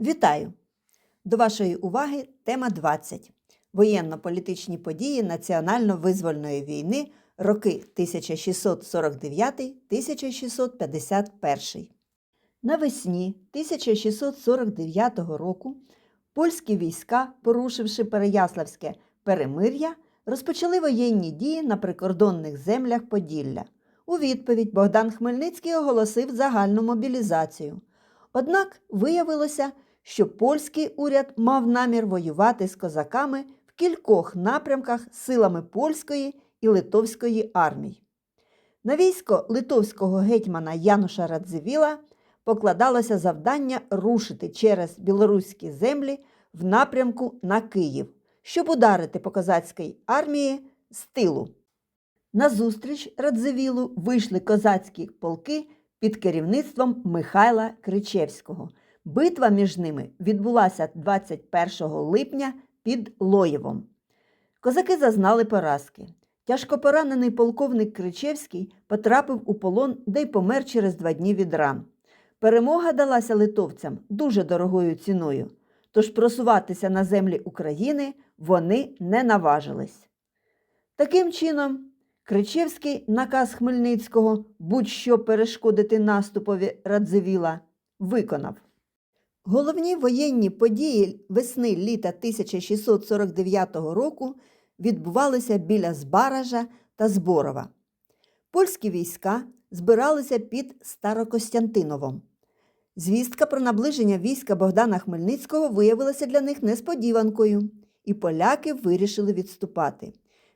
Вітаю! До вашої уваги тема 20. Воєнно-політичні події Національно-визвольної війни роки 1649-1651. Навесні 1649 року польські війська, порушивши Переяславське перемир'я, розпочали воєнні дії на прикордонних землях Поділля. У відповідь Богдан Хмельницький оголосив загальну мобілізацію. Однак виявилося, що польський уряд мав намір воювати з козаками в кількох напрямках силами польської і литовської армій. На військо литовського гетьмана Януша Радзивіла покладалося завдання рушити через білоруські землі в напрямку на Київ, щоб ударити по козацькій армії з тилу. Назустріч Радзивілу вийшли козацькі полки під керівництвом Михайла Кричевського. Битва між ними відбулася 21 липня під Лоєвом. Козаки зазнали поразки. Тяжко поранений полковник Кричевський потрапив у полон, де й помер через два дні від ран. Перемога далася литовцям дуже дорогою ціною, тож просуватися на землі України вони не наважились. Таким чином, Кричевський наказ Хмельницького будь-що перешкодити наступові Радзивіла виконав. Головні воєнні події весни літа 1649 року відбувалися біля Збаража та Зборова. Польські війська збиралися під Старокостянтиновом. Звістка про наближення війська Богдана Хмельницького виявилася для них несподіванкою, і поляки вирішили відступати.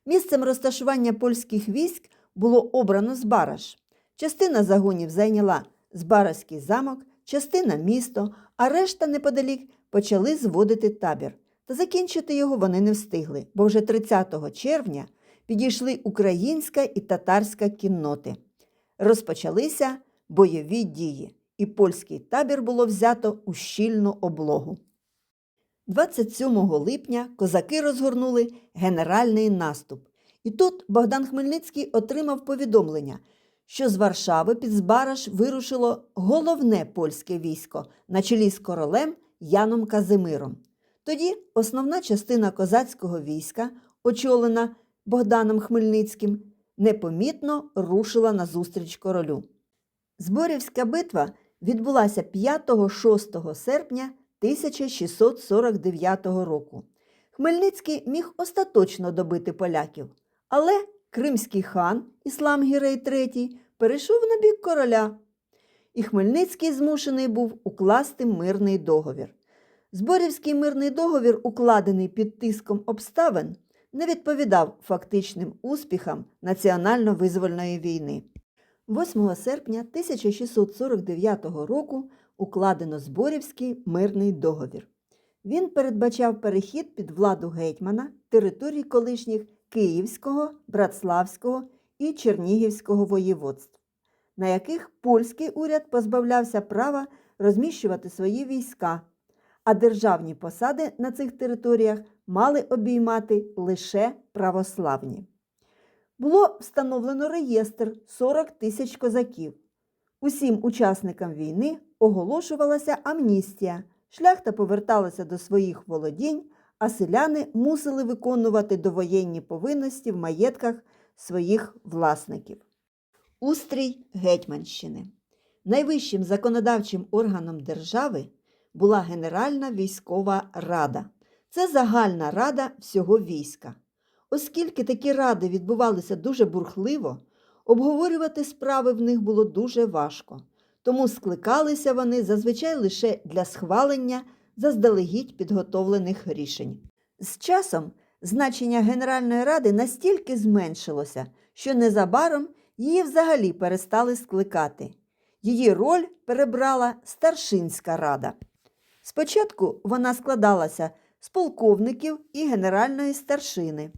Місцем розташування польських військ було обрано Збараж. Частина загонів зайняла Збаразький замок, частина місто, а решта неподалік почали зводити табір. Та закінчити його вони не встигли, бо вже 30 червня підійшли українська і татарська кінноти. Розпочалися бойові дії, і польський табір було взято у щільну облогу. 27 липня козаки розгорнули генеральний наступ. І тут Богдан Хмельницький отримав повідомлення, що з Варшави під Збараж вирушило головне польське військо на чолі з королем Яном Казимиром. Тоді основна частина козацького війська, очолена Богданом Хмельницьким, непомітно рушила назустріч королю. Зборівська битва відбулася 5-6 серпня 1649 року. Хмельницький міг остаточно добити поляків, але кримський хан Іслам Гірей III перейшов на бік короля, і Хмельницький змушений був укласти мирний договір. Зборівський мирний договір, укладений під тиском обставин, не відповідав фактичним успіхам національно-визвольної війни. 8 серпня 1649 року укладено Зборівський мирний договір. Він передбачав перехід під владу гетьмана територій колишніх Київського, Братславського і Чернігівського воєводств, на яких польський уряд позбавлявся права розміщувати свої війська, а державні посади на цих територіях мали обіймати лише православні. Було встановлено реєстр 40 тисяч козаків. Усім учасникам війни оголошувалася амністія, шляхта поверталася до своїх володінь, а селяни мусили виконувати довоєнні повинності в маєтках своїх власників. Устрій Гетьманщини. Найвищим законодавчим органом держави була Генеральна військова рада. Це загальна рада всього війська. Оскільки такі ради відбувалися дуже бурхливо, обговорювати справи в них було дуже важко, тому скликалися вони зазвичай лише для схвалення заздалегідь підготовлених рішень. З часом значення Генеральної ради настільки зменшилося, що незабаром її взагалі перестали скликати. Її роль перебрала старшинська рада. Спочатку вона складалася з полковників і генеральної старшини.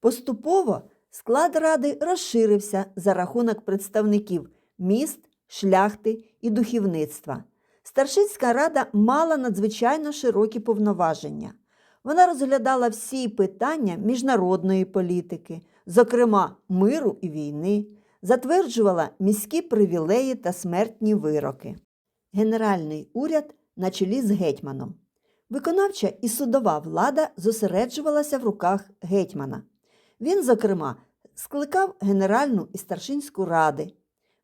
Поступово склад ради розширився за рахунок представників міст, шляхти і духовництва. Старшинська рада мала надзвичайно широкі повноваження. Вона розглядала всі питання міжнародної політики, зокрема миру і війни, затверджувала міські привілеї та смертні вироки. Генеральний уряд на чолі з гетьманом. Виконавча і судова влада зосереджувалася в руках гетьмана. Він, зокрема, скликав Генеральну і старшинську ради,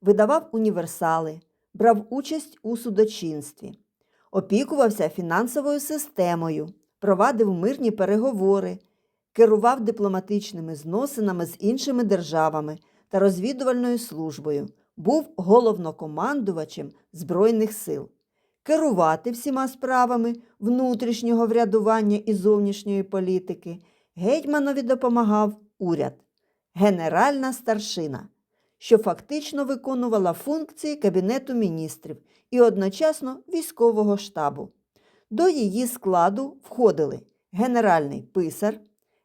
видавав універсали, брав участь у судочинстві, опікувався фінансовою системою, провадив мирні переговори, керував дипломатичними зносинами з іншими державами та розвідувальною службою, був головнокомандувачем Збройних сил. Керувати всіма справами внутрішнього врядування і зовнішньої політики гетьманові допомагав уряд, генеральна старшина, що фактично виконувала функції Кабінету міністрів і одночасно військового штабу. До її складу входили генеральний писар,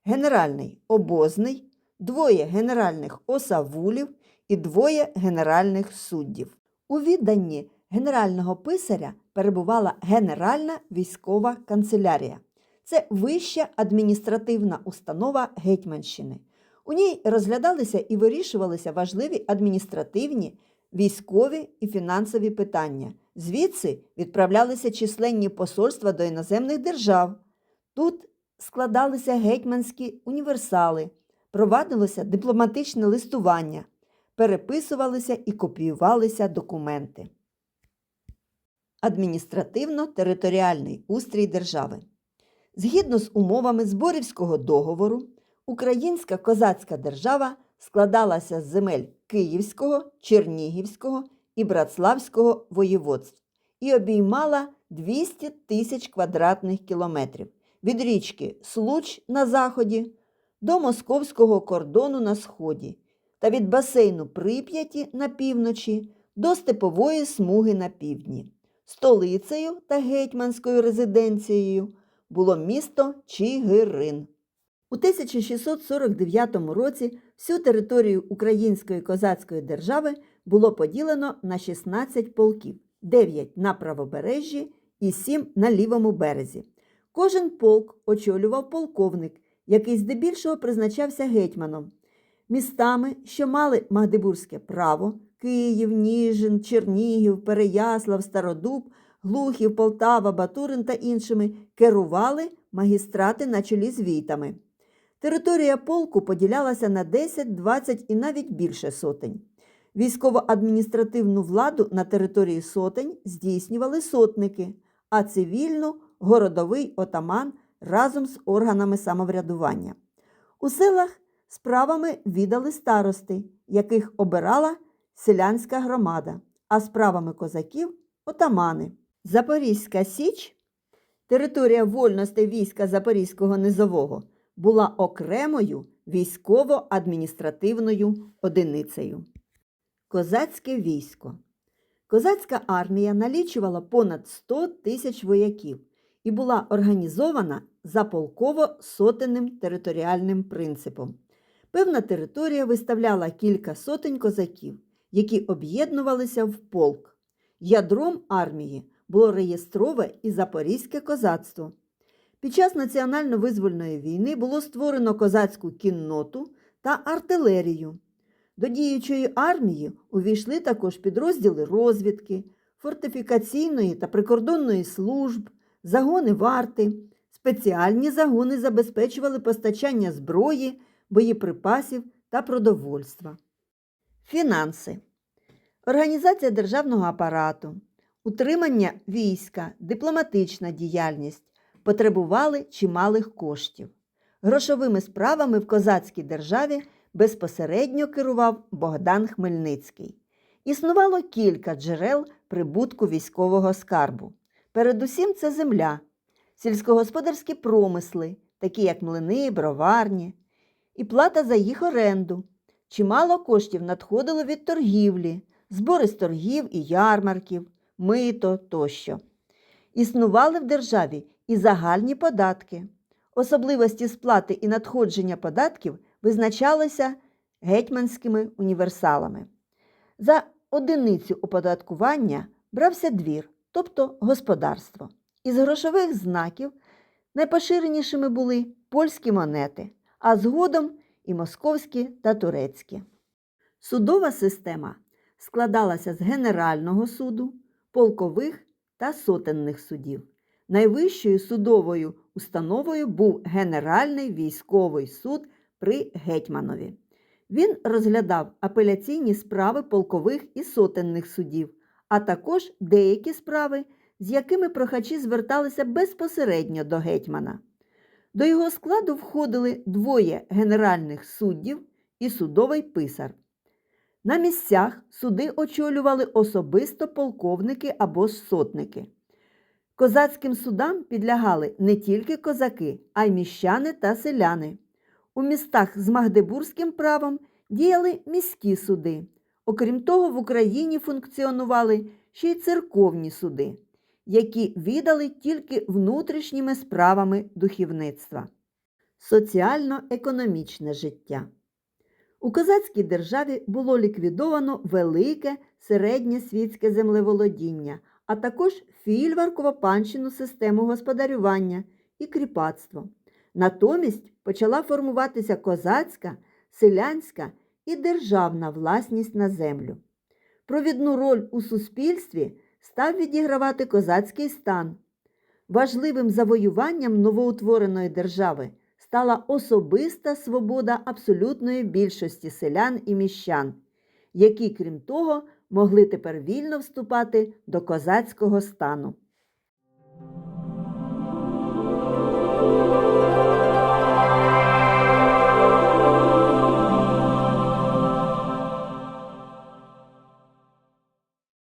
генеральний обозний, двоє генеральних осавулів і двоє генеральних суддів. У відданні генерального писаря перебувала Генеральна військова канцелярія. Це вища адміністративна установа Гетьманщини. У ній розглядалися і вирішувалися важливі адміністративні, військові і фінансові питання. Звідси відправлялися численні посольства до іноземних держав. Тут складалися гетьманські універсали, провадилося дипломатичне листування, переписувалися і копіювалися документи. Адміністративно-територіальний устрій держави. Згідно з умовами Зборівського договору, Українська козацька держава складалася з земель Київського, Чернігівського і Братславського воєводств і обіймала 200 тисяч квадратних кілометрів від річки Случ на заході до московського кордону на сході та від басейну Прип'яті на півночі до степової смуги на півдні. Столицею та гетьманською резиденцією було місто Чигирин. У 1649 році всю територію Української козацької держави було поділено на 16 полків, 9 на правобережжі і 7 на лівому березі. Кожен полк очолював полковник, який здебільшого призначався гетьманом. Містами, що мали Магдебурзьке право Київ, Ніжин, Чернігів, Переяслав, Стародуб, Глухів, Полтава, Батурин та іншими керували магістрати на чолі з війтами. Територія полку поділялася на 10, 20 і навіть більше сотень. Військово-адміністративну владу на території сотень здійснювали сотники, а цивільну городовий отаман разом з органами самоврядування. У селах справами віддали старости, яких обирала селянська громада, а справами козаків отамани. Запорізька Січ, територія вольностей війська Запорізького низового, була окремою військово-адміністративною одиницею. Козацьке військо. Козацька армія налічувала понад 100 тисяч вояків і була організована за полково-сотенним територіальним принципом. Певна територія виставляла кілька сотень козаків, які об'єднувалися в полк. Ядром армії було реєстрове і запорізьке козацтво. Під час національно-визвольної війни було створено козацьку кінноту та артилерію. До діючої армії увійшли також підрозділи розвідки, фортифікаційної та прикордонної служб, загони варти. Спеціальні загони забезпечували постачання зброї, боєприпасів та продовольства. Фінанси. Організація державного апарату, утримання війська, дипломатична діяльність потребували чималих коштів. Грошовими справами в козацькій державі безпосередньо керував Богдан Хмельницький. Існувало кілька джерел прибутку військового скарбу. Передусім це земля, сільськогосподарські промисли, такі як млини, броварні, і плата за їх оренду. Чимало коштів надходило від торгівлі, збори з торгів і ярмарків, мито тощо. Існували в державі і загальні податки. Особливості сплати і надходження податків визначалися гетьманськими універсалами. За одиницю оподаткування брався двір, тобто господарство. Із грошових знаків найпоширенішими були польські монети, а згодом і московські та турецькі. Судова система складалася з Генерального суду, полкових та сотенних судів. Найвищою судовою установою був Генеральний військовий суд при гетьманові. Він розглядав апеляційні справи полкових і сотенних судів, а також деякі справи, з якими прохачі зверталися безпосередньо до гетьмана. До його складу входили двоє генеральних суддів і судовий писар. На місцях суди очолювали особисто полковники або сотники. Козацьким судам підлягали не тільки козаки, а й міщани та селяни. У містах з магдебурзьким правом діяли міські суди. Окрім того, в Україні функціонували ще й церковні суди, які віддали тільки внутрішніми справами духовництва. Соціально-економічне життя. У козацькій державі було ліквідовано велике середнє світське землеволодіння, а також фільварково-панщину систему господарювання і кріпацтво. Натомість почала формуватися козацька, селянська і державна власність на землю. Провідну роль у суспільстві став відігравати козацький стан. Важливим завоюванням новоутвореної держави стала особиста свобода абсолютної більшості селян і міщан, які, крім того, могли тепер вільно вступати до козацького стану.